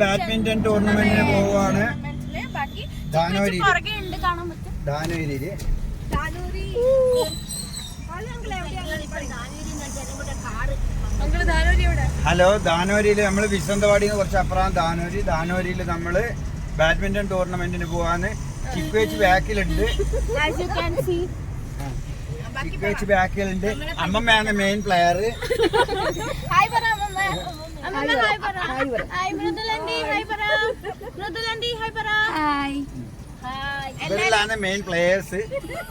Badminton ടൂർണമെന്റിന് പോവാണ് ധാനേരിയിൽ. Hello ദാനോരിയിൽ നമ്മൾ വിസന്തവാടി കുറച്ച് അപ്പുറം ദാനോരി ദാനോരിയിൽ നമ്മൾ ബാഡ്മിന്റൺ ടൂർണമെന്റിന് പോവാന്ന്. ചിക്ക് വെച്ച് ബാക്കിലുണ്ട്. ആസ് യു ക്യാൻ സീ ചിക്ക് വെച്ച് ബാക്കിലുണ്ട്. അമ്മമ്മയാണ് മെയിൻ പ്ലെയർ ഹായ് പറ. അമ്മമ്മ അമ്മമ്മ ഹായ് പറ. ഹായ് മൃദുലൻഡി ഹായ് പറ. മൃദുലൻഡി ഹായ് പറ. ഹായ്. ഹായ്. ഇവരിലാണ് മെയിൻ പ്ലെയേഴ്സ്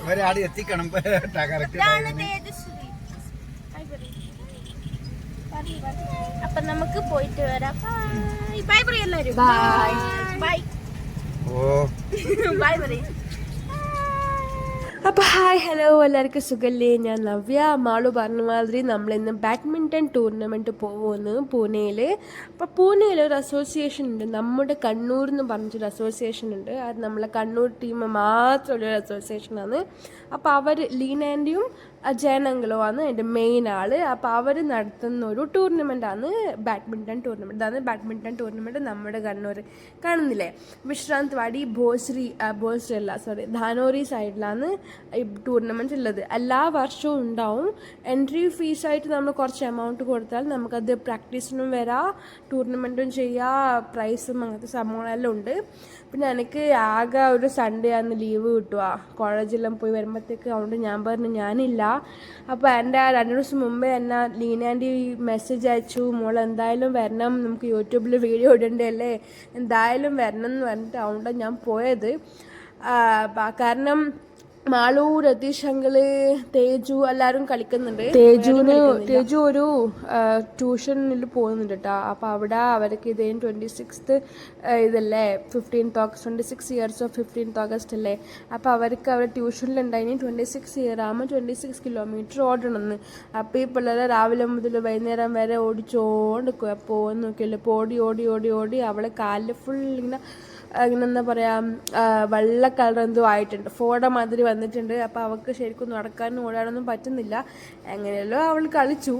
ഇവരാട് എത്തിക്കണം. അപ്പൊ നമുക്ക് പോയിട്ട് വരാം. ബൈ ബൈ എല്ലാരും. ബൈ ബൈ ഓ. ബൈ പറയും. അപ്പോൾ ഹായ് ഹലോ എല്ലാവർക്കും സുഖല്ലേ? ഞാൻ നവ്യ. മാളു പറഞ്ഞ മാതിരി നമ്മളിന്ന് ബാഡ്മിന്റൺ ടൂർണമെന്റ് പോകുമെന്ന് പൂനെയിൽ അപ്പോൾ പൂനെയിൽ ഒരു അസോസിയേഷൻ ഉണ്ട്. നമ്മുടെ കണ്ണൂർ എന്ന് പറഞ്ഞിട്ടൊരു അസോസിയേഷൻ ഉണ്ട്. അത് നമ്മളെ കണ്ണൂർ ടീം മാത്രമുള്ള ഒരു അസോസിയേഷനാണ് അപ്പോൾ അവർ ലീനാന്റെയും അജയനങ്ങളുമാണ് എന്റെ മെയിൻ ആൾ അപ്പോൾ അവർ നടത്തുന്ന ഒരു ടൂർണമെന്റാണ് ബാഡ്മിന്റൺ ടൂർണമെന്റ് അതാണ് ബാഡ്മിന്റൺ ടൂർണമെന്റ് നമ്മുടെ കണ്ണൂർ കാണുന്നില്ലേ? വിശ്രാന്ത് വാടി ഭോസ്രി ഭോശ്രീ അല്ല സോറി ധാനോറി സൈഡിലാണ് ഈ ടൂർണമെന്റ് ഉള്ളത്. എല്ലാ വർഷവും ഉണ്ടാവും. എൻട്രി ഫീസായിട്ട് നമ്മൾ കുറച്ച് എമൗണ്ട് കൊടുത്താൽ നമുക്കത് പ്രാക്ടീസിനും വരാം ടൂർണമെന്റും ചെയ്യാം പ്രൈസും അങ്ങനത്തെ സംഭവങ്ങളെല്ലാം ഉണ്ട്. പിന്നെ എനിക്ക് ആകെ ഒരു സൺഡേ ആണ് ലീവ് കിട്ടുക കോളേജെല്ലാം പോയി വരുമ്പോഴത്തേക്ക് അതുകൊണ്ട് ഞാൻ പറഞ്ഞു ഞാനില്ല. അപ്പോൾ എന്റെ രണ്ട് ദിവസം മുമ്പേ എന്നെ ലീനാന്റെ മെസ്സേജ് അയച്ചു. മോൾ എന്തായാലും വരണം നമുക്ക് യൂട്യൂബിൽ വീഡിയോ ഇടണ്ടല്ലേ? എന്തായാലും വരണം എന്ന് പറഞ്ഞിട്ട് അതുകൊണ്ടാണ് ഞാൻ പോയത്. കാരണം മാളു രതീഷ് തേജു എല്ലാവരും കളിക്കുന്നുണ്ട്. തേജുവിന് തേജു ഒരു ട്യൂഷനിൽ പോകുന്നുണ്ട് കേട്ടോ അപ്പൊ അവിടെ അവർക്ക് ഇതേ ട്വന്റി സിക്സ്ത് ഇതല്ലേ? Fifteenth August twenty six years of fifteenth August അല്ലേ? അപ്പൊ അവർക്ക് അവിടെ ട്യൂഷനിലുണ്ടായിനി ട്വന്റി സിക്സ് ഇയർ ആകുമ്പോൾ ട്വന്റി സിക്സ് കിലോമീറ്റർ ഓടണമെന്ന് അപ്പൊ ഈ പിള്ളേരെ രാവിലെ മുതൽ വൈകുന്നേരം വരെ ഓടിച്ചോണ്ട് നിൽക്കുക പോകുന്ന നോക്കിയല്ലോ? ഓടി ഓടി ഓടി ഓടി. അവളെ കാലിൽ ഫുൾ ഇങ്ങനെ ഇങ്ങനെ പറയാ വെള്ള കളർ എന്തോ ആയിട്ടുണ്ട്. ഫോട മാതിരി വന്നിട്ടുണ്ട്. അപ്പോൾ അവൾക്ക് ശരിക്കും നടക്കാനും ഓടാനൊന്നും പറ്റുന്നില്ല. എങ്ങനെയല്ലോ അവൾ കളിച്ചു.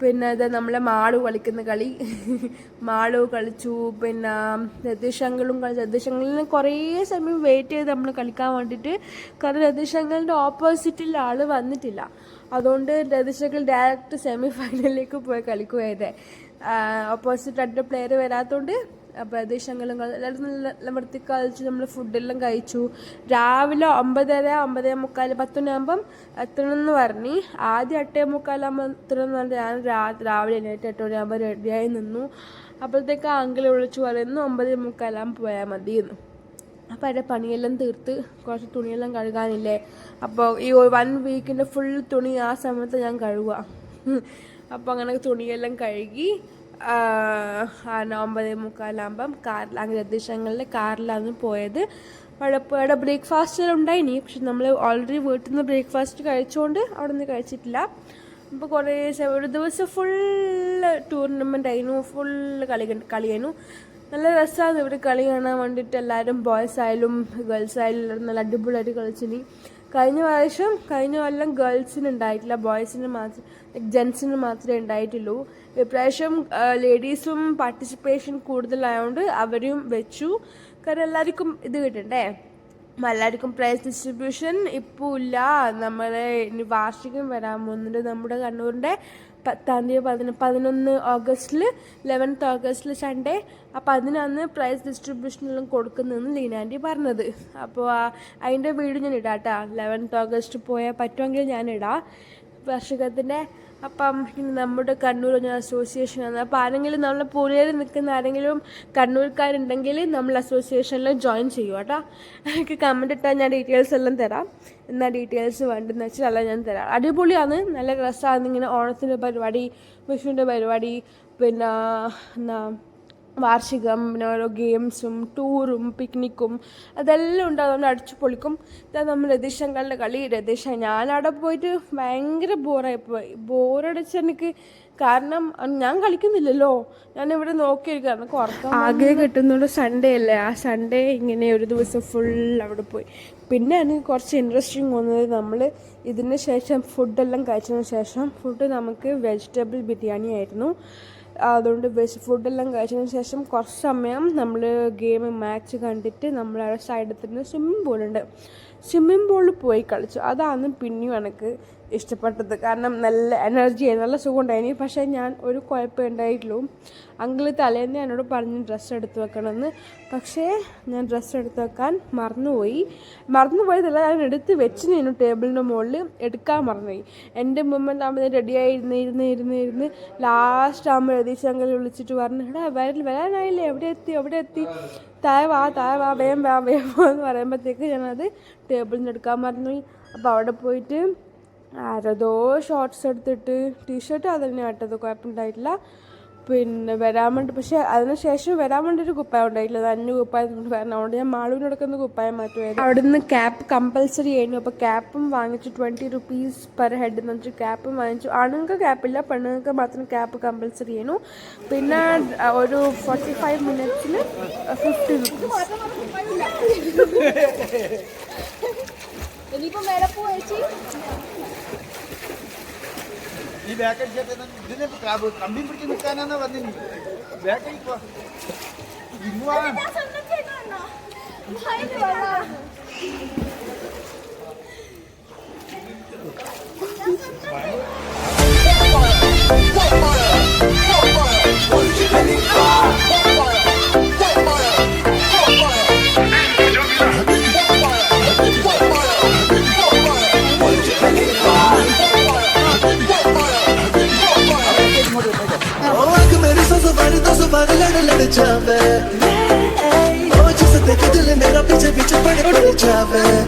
പിന്നെ ഇത് നമ്മളെ മാളു കളിക്കുന്ന കളി. മാളു കളിച്ചു. പിന്നെ രതിശങ്കളും കളിച്ചു രതീഷങ്ങളിന് കുറേ സമയം വെയിറ്റ് ചെയ്ത് നമ്മൾ കളിക്കാൻ വേണ്ടിയിട്ട് കാരണം രതീഷങ്ങളുടെ ഓപ്പോസിറ്റിൽ ആൾ വന്നിട്ടില്ല. അതുകൊണ്ട് രതിശങ്കൽ ഡയറക്റ്റ് സെമി ഫൈനലിലേക്ക് പോയി കളിക്കുകയായത് ഓപ്പോസിറ്റ് രണ്ട് പ്ലെയർ വരാത്തതുകൊണ്ട് പ്രദേശങ്ങളും എല്ലാവരും നല്ല വൃത്തി കളിച്ച് നമ്മൾ ഫുഡെല്ലാം കഴിച്ചു. രാവിലെ ഒമ്പതര ഒമ്പതേ മുക്കാൽ പത്ത് മണിയാകുമ്പം എത്തണമെന്ന് പറഞ്ഞു. ആദ്യം എട്ടേ മുക്കാലാകുമ്പോൾ എത്തണമെന്ന് പറഞ്ഞു. ഞാൻ രാവിലെ എണീറ്റ് എട്ട് മണിയാകുമ്പോൾ റെഡിയായി നിന്നു. അപ്പോഴത്തേക്ക് അങ്കിൾ വിളിച്ചു പറയുന്നു ഒമ്പതേ മുക്കാലാകുമ്പോൾ പോയാൽ മതിയെന്ന്. അപ്പോൾ അതിന്റെ പണിയെല്ലാം തീർത്ത് കുറച്ച് തുണിയെല്ലാം കഴുകാനില്ലേ? അപ്പോൾ ഈ വൺ വീക്കിന്റെ ഫുൾ തുണി ആ സമയത്ത് ഞാൻ കഴുകുക അപ്പോൾ അങ്ങനെ തുണിയെല്ലാം കഴുകി ഒമ്പതേ മുക്കാലാകുമ്പം കാറിൽ അങ്ങനെ ദിവസങ്ങളിൽ കാറിലാണ് പോയത്. അവിടെ ബ്രേക്ക്ഫാസ്റ്റ് ഉണ്ടായിനി. പക്ഷെ നമ്മൾ ഓൾറെഡി വീട്ടിൽ നിന്ന് ബ്രേക്ക്ഫാസ്റ്റ് കഴിച്ചുകൊണ്ട് അവിടെ നിന്ന് കഴിച്ചിട്ടില്ല. അപ്പോൾ കുറേ ഒരു ദിവസം ഫുൾ ടൂർണമെന്റ് ആയിരുന്നു. ഫുൾ കളി കളിയായിരുന്നു. നല്ല രസമാണ് ഇവിടെ കളി കാണാൻ വേണ്ടിയിട്ട് എല്ലാവരും ബോയ്സ് ആയാലും ഗേൾസ് ആയാലും നല്ല അടിപൊളിയായിട്ട് കളിച്ചിനി. കഴിഞ്ഞ പ്രാവശ്യം കഴിഞ്ഞ കൊല്ലം ഗേൾസിന് ഉണ്ടായിട്ടില്ല. ബോയ്സിന് മാത്രം ജെൻസിന് മാത്രമേ ഉണ്ടായിട്ടുള്ളൂ. ഇപ്രാവശ്യം ലേഡീസും പാർട്ടിസിപ്പേഷൻ കൂടുതലായതുകൊണ്ട് അവരും വെച്ചു. കാരണം എല്ലാവർക്കും ഇത് കിട്ടണ്ടേ? എല്ലാവർക്കും പ്രൈസ് ഡിസ്ട്രിബ്യൂഷൻ ഇപ്പോൾ ഇല്ല. നമ്മളെ ഇനി വാർഷികം വരാൻ പോകുന്നുണ്ട് നമ്മുടെ കണ്ണൂരിന്റെ പത്താം തീയതി പതിന പതിനൊന്ന് ഓഗസ്റ്റിൽ ലെവൻത്ത് ഓഗസ്റ്റിൽ സൺഡേ അപ്പോൾ അതിനാണ് പ്രൈസ് ഡിസ്ട്രിബ്യൂഷനെല്ലാം കൊടുക്കുന്നതെന്ന് ലീനാന്റി പറഞ്ഞത്. അപ്പോൾ അതിന്റെ വീട് ഞാൻ ഇടാം കേട്ടോ ലെവൻത്ത് ഓഗസ്റ്റ് പോയാൽ പറ്റുമെങ്കിൽ ഞാൻ ഇടാം. വാർഷികത്തിന്റെ അപ്പം നമ്മുടെ കണ്ണൂർ അസോസിയേഷൻ ആണ്. അപ്പോൾ ആരെങ്കിലും നമ്മളെ പൂനെയിൽ നിൽക്കുന്ന ആരെങ്കിലും കണ്ണൂർക്കാരുണ്ടെങ്കിൽ നമ്മൾ അസോസിയേഷനിൽ ജോയിൻ ചെയ്യും കേട്ടോ. എനിക്ക് കമന്റ് ഇട്ടാൽ ഞാൻ ഡീറ്റെയിൽസ് എല്ലാം തരാം. എന്നാൽ ഡീറ്റെയിൽസ് വേണ്ടെന്ന് വെച്ചാൽ അല്ല ഞാൻ തരാം. അടിപൊളിയാണ്. നല്ല രസമാണ് ഇങ്ങനെ ഓണത്തിന്റെ പരിപാടി വിഷുവിന്റെ പരിപാടി പിന്നെ എന്നാ വാർഷികം പിന്നെ ഓരോ ഗെയിംസും ടൂറും പിക്നിക്കും അതെല്ലാം ഉണ്ട്. അതുകൊണ്ട് അടിച്ചു പൊളിക്കും. ഇതാ നമ്മൾ രതീഷങ്കളുടെ കളി. രതീഷ അവിടെ പോയിട്ട് ഭയങ്കര ബോറായി പോയി. ബോറടിച്ച് എനിക്ക് കാരണം ഞാൻ കളിക്കുന്നില്ലല്ലോ. ഞാൻ ഇവിടെ നോക്കിയിരിക്കുകയാണ് കുറക്കാം ആകെ കിട്ടുന്നുള്ളൂ സൺഡേ അല്ലേ? ആ സൺഡേ ഇങ്ങനെ ഒരു ദിവസം ഫുൾ അവിടെ പോയി. പിന്നെ എനിക്ക് കുറച്ച് ഇൻട്രസ്റ്റിംഗ് തോന്നുന്നത് നമ്മൾ ഇതിന് ശേഷം ഫുഡെല്ലാം കഴിച്ചതിന് ശേഷം ഫുഡ് നമുക്ക് വെജിറ്റബിൾ ബിരിയാണി ആയിരുന്നു. അതുകൊണ്ട് വെസ്റ്റ് ഫുഡെല്ലാം കഴിച്ചതിന് ശേഷം കുറച്ച് സമയം നമ്മൾ ഗെയിം മാച്ച് കണ്ടിട്ട് നമ്മൾ അവിടെ സൈഡിൽ തന്നെ സ്വിമ്മിംഗ് പൂളുണ്ട് സ്വിമ്മിംഗ് പൂളിൽ പോയി കളിച്ചു. അതാണ് പിന്നെയും എനിക്ക് ഇഷ്ടപ്പെട്ടത്. കാരണം നല്ല എനർജി നല്ല സുഖം പക്ഷേ ഞാൻ ഒരു കുഴപ്പം ഉണ്ടായിട്ടുള്ളൂ. അങ്കിൾ തലേന്ന് എന്നോട് പറഞ്ഞ് ഡ്രസ്സ് എടുത്ത് വെക്കണമെന്ന്. പക്ഷേ ഞാൻ ഡ്രസ്സ് എടുത്ത് വെക്കാൻ മറന്നുപോയി. മറന്നുപോയതല്ല ഞാൻ എടുത്ത് വെച്ച് നിന്നു ടേബിളിന്റെ മുകളിൽ എടുക്കാൻ മറന്നുപോയി. എന്റെ മുമ്പ് ആകുമ്പോൾ റെഡിയായി ഇരുന്ന് ഇരുന്ന് ഇരുന്ന് ഇരുന്ന്. ലാസ്റ്റ് ആകുമ്പോൾ രതീഷ് അങ്കിൾ വിളിച്ചിട്ട് പറഞ്ഞു എടാ വരൽ വരാനായില്ലേ? എവിടെ എത്തി എവിടെ എത്തി? താഴെ വാ താഴെ വാ വേം വാ വേം വാ. എന്ന് പറയുമ്പോഴത്തേക്ക് ഞാനത് ടേബിളിൽ നിന്ന് എടുക്കാൻ മറന്നുപോയി. അപ്പോൾ അവിടെ പോയിട്ട് ആരതോ ഷോർട്ട്സ് എടുത്തിട്ട് ടീഷർട്ട് അത് തന്നെ ഇട്ടത് കുഴപ്പമുണ്ടായിട്ടില്ല. പിന്നെ വരാൻ വേണ്ടി പക്ഷേ അതിനുശേഷം വരാൻ വേണ്ടി ഒരു കുപ്പായം ഉണ്ടായിട്ടില്ല. അത് അന്യ കുപ്പായം കാരണം അതുകൊണ്ട് ഞാൻ മാളൂരിനടക്കുന്ന കുപ്പായം മാറ്റുമായിരുന്നു അവിടെ നിന്ന് ക്യാപ്പ് കമ്പൽസറി ആയിരുന്നു അപ്പോൾ ക്യാപ്പും വാങ്ങിച്ചു. ട്വന്റി റുപ്പീസ് പെർ ഹെഡ് എന്ന് വെച്ചാൽ ക്യാപ്പും വാങ്ങിച്ചു. ആണുങ്ങൾക്ക് ക്യാപ്പില്ല പെണ്ണുങ്ങൾക്ക് മാത്രം ക്യാപ്പ് കമ്പൽസറി ആയിരുന്നു. പിന്നെ ഒരു ഫോർട്ടി ഫൈവ് മിനിറ്റ്സിന് ഫിഫ്റ്റി റുപ്പീസ് ഇനിയിപ്പോൾ മേലെ പോയേച്ചി ഈ ചേട്ടൻ ഇതിനെ കമ്പി പിടിച്ച് നിൽക്കാനാ വന്നിനി ബാക്കടി പോ saber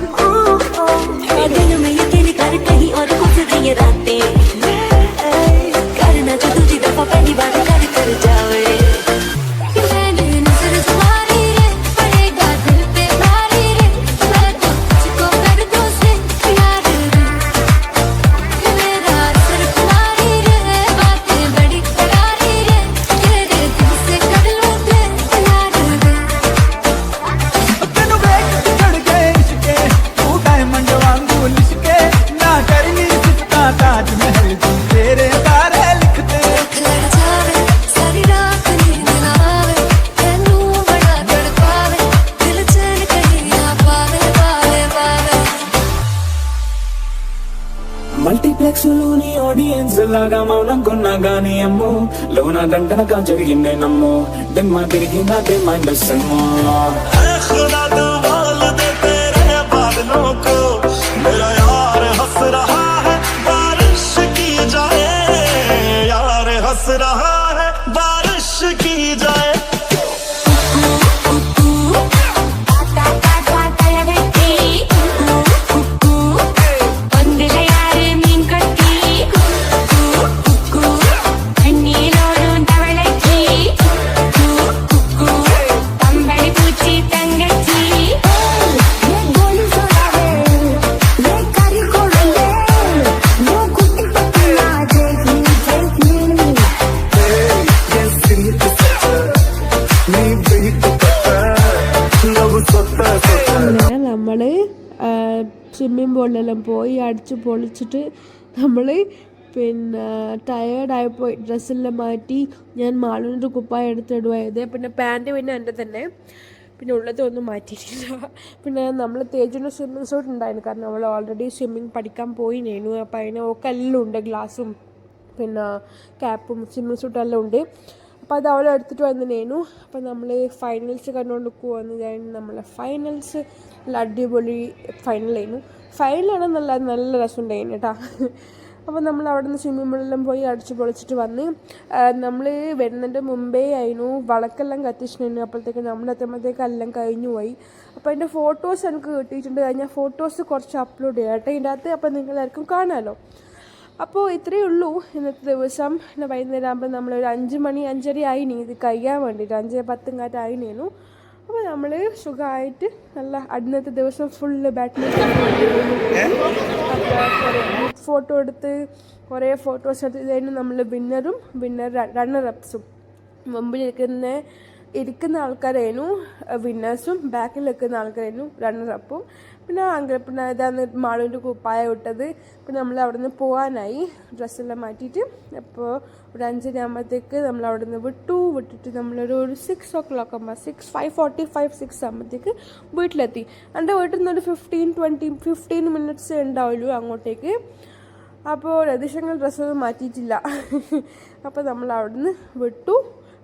ఆడియన్స్ లాగా మౌనం కొన్నా గానీ అమ్మో లోన దండనగా జరిగిందే నమ్మో దిమ్మ తిరిగినదే మైండ్ సెమ్మో സ്വിമ്മിംഗ് പോയി അടിച്ച് പൊളിച്ചിട്ട് നമ്മൾ പിന്നെ ടയേർഡായിപ്പോയി ഡ്രസ്സെല്ലാം മാറ്റി ഞാൻ മാളുവിന്റെ കുപ്പായ എടുത്തിടുവായത് പിന്നെ പാന്റ് പിന്നെ എന്റെ തന്നെ. പിന്നെ ഉള്ളത് ഒന്നും മാറ്റിയിട്ടില്ല. പിന്നെ നമ്മൾ തേജിന്റെ സ്വിമ്മിങ് സൂട്ട് ഉണ്ടായിരുന്നു. കാരണം നമ്മൾ ഓൾറെഡി സ്വിമ്മിങ് പഠിക്കാൻ പോയി നേനു. അപ്പോൾ അതിന് ഒക്കെ എല്ലാം ഉണ്ട്. ഗ്ലാസും പിന്നെ ക്യാപ്പും സ്വിമ്മിങ് സൂട്ടും എല്ലാം ഉണ്ട്. അപ്പോൾ അത് അവൾ എടുത്തിട്ട് വന്നിനേനു അപ്പോൾ നമ്മൾ ഫൈനൽസ് കണ്ടുകൊണ്ട് പോകുന്ന കഴിഞ്ഞ് നമ്മളെ ഫൈനൽസ് നല്ല അടിപൊളി ഫൈനലായിരുന്നു ഫൈനലാണ് നല്ല നല്ല രസമുണ്ടായിരുന്നു കേട്ടോ. അപ്പോൾ നമ്മൾ അവിടെ നിന്ന് സ്വിമ്മിംഗ് പൂളിലെല്ലാം പോയി അടിച്ച് പൊളിച്ചിട്ട് വന്ന് നമ്മൾ വരുന്നതിന്റെ മുമ്പേ ആയിരുന്നു വളക്കെല്ലാം കത്തിച്ചിട്ടുണ്ടായിരുന്നു അപ്പോഴത്തേക്ക് നമ്മളെത്തുമ്പോഴത്തേക്ക് എല്ലാം കഴിഞ്ഞു പോയി. അപ്പോൾ അതിന്റെ ഫോട്ടോസ് എനിക്ക് കിട്ടിയിട്ടുണ്ട്. ഞാൻ ഫോട്ടോസ് കുറച്ച് അപ്ലോഡ് ചെയ്യാം. കേട്ടോ ഇതിന്റെ അകത്ത് അപ്പോൾ നിങ്ങളെല്ലാവർക്കും കാണാമല്ലോ അപ്പോൾ ഇത്രയേ ഉള്ളൂ ഇന്നത്തെ ദിവസം. വൈകുന്നേരം ആകുമ്പോൾ നമ്മളൊരു അഞ്ച് മണി അഞ്ചര ആയിനി. ഇത് കഴിയാൻ വേണ്ടിയിട്ട് അഞ്ച് പത്തും കാറ്റായിനേനു അപ്പോൾ നമ്മൾ സുഖമായിട്ട് നല്ല ഇന്നത്തെ ദിവസം ഫുള്ള് ബാഡ്മിന്റൺ ഫോട്ടോ എടുത്ത് കുറേ ഫോട്ടോസ് എടുത്ത്. ഇതായിരുന്നു നമ്മൾ വിന്നറും വിന്നർ റണ്ണർ അപ്സും മുമ്പിലിരിക്കുന്ന ഇരിക്കുന്ന ആൾക്കാരായിരുന്നു വിന്നേഴ്സും ബാക്കിൽ നിൽക്കുന്ന ആൾക്കാരായിരുന്നു റണ്ണർ അപ്പും പിന്നെ അങ്ങനെ പിന്നെ ഇതാണ് മാളൂന്റെ കുപ്പായ വിട്ടത് പിന്നെ നമ്മൾ അവിടെ നിന്ന് പോകാനായി ഡ്രസ്സെല്ലാം മാറ്റിയിട്ട്. അപ്പോൾ ഒരു അഞ്ചരയാകുമ്പോഴത്തേക്ക് നമ്മൾ അവിടെ നിന്ന് വിട്ടു. വിട്ടിട്ട് നമ്മളൊരു ഒരു സിക്സ് ഓ ക്ലോക്ക് ആകുമ്പോൾ six five forty five six ആകുമ്പോഴത്തേക്ക് വീട്ടിലെത്തി. എന്റെ വീട്ടിൽ നിന്ന് ഒരു ഫിഫ്റ്റീൻ ട്വന്റി ഫിഫ്റ്റീൻ മിനിറ്റ്സ് ഉണ്ടാവുള്ളൂ അങ്ങോട്ടേക്ക്. അപ്പോൾ രതീഷങ്ങൾ ഡ്രസ്സൊന്നും മാറ്റിയിട്ടില്ല. അപ്പോൾ നമ്മൾ അവിടെ നിന്ന് വിട്ടു.